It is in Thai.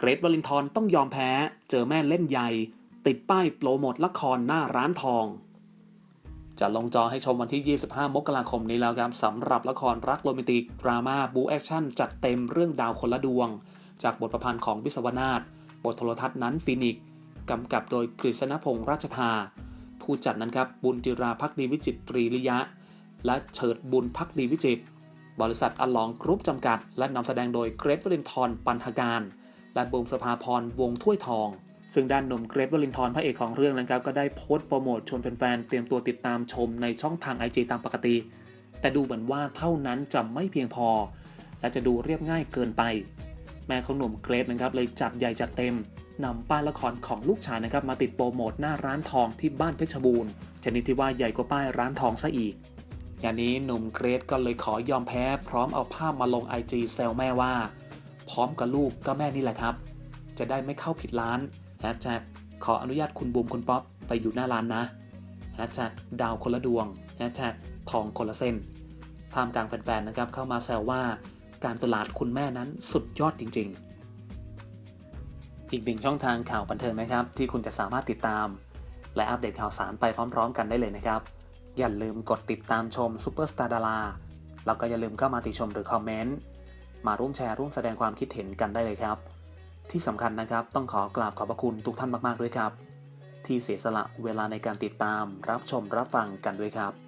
เกรทวลินทรต้องยอมแพ้ เจอแม่เล่นใหญ่ ติดป้ายโปรโมทละครหน้าร้านทอง จะลงจอให้ชมวันที่ 25 มกราคมนี้แล้วครับสำหรับละครรักโรแมนติก ดราม่าบูแอคชั่นจัดเต็มเรื่องดาวคนละดวง จากบทประพันธ์ของวิศวนาถบทโทรทัศน์นั้นฟินิกกำกับโดยกฤษณพงษ์ราชทาผู้จัดนั้นครับบุญจิราพักดีวิจิตรตรีริยะ และเฉิดบุญพักดีวิจิตรบริษัทอลองกรุ๊ปจำกัด และนำแสดงโดยเกรทวลินทรปันธการ และบูมสภาพรวงถ้วยทอง ซึ่งด้านหนุ่มเกรทวลินทรพระเอกของเรื่องนะครับก็ได้โพสต์โปรโมทชวนแฟนๆเตรียมตัวติดตามชมในช่องทาง IG ตามปกติ แต่ดูเหมือนว่าเท่านั้นจะไม่เพียงพอ และจะดูเรียบง่ายเกินไป แม่ของหนุ่มเกรทนะครับเลยจัดใหญ่จัดเต็มนำป้ายละครของลูกชายนะครับมาติดโปรโมทหน้าร้านทองที่บ้านเพชรบูรณ์ชนิดที่ว่าใหญ่กว่าป้ายร้านทองซะอีกอย่างนี้หนุ่มเกรทก็เลยขอยอมแพ้ พร้อมเอาภาพมาลง IG แซวแม่ว่า พร้อมกับลูกก็แม่นี่แหละครับ จะได้ไม่เข้าผิดร้านแฮชแท็กขออนุญาตคุณบูมคุณป๊อปไปอยู่หน้าร้านนะแฮชแท็กดาวคนละดวงแฮชแท็กทองคนละเส้นท่ามกลางแฟนๆนะครับเข้ามาแซวว่าการตลาดคุณแม่นั้นสุดยอดจริง ๆ อีกหนึ่งช่องทางข่าวบันเทิงนะครับ ที่คุณจะสามารถติดตาม และอัปเดตข่าวสารไปพร้อม ๆ กันได้เลยนะครับ อย่าลืมกดติดตามชมซูเปอร์สตาร์ดาราแล้วก็อย่าลืมเข้ามาติชมหรือคอมเมนต์ มาร่วมแชร์ร่วมแสดงความคิดเห็นกันได้เลยครับ ที่สำคัญนะครับต้องขอกราบขอบพระคุณทุกท่านมาก ๆ ด้วยครับ ที่เสียสละเวลาในการติดตามรับชมรับฟังกันด้วยครับ「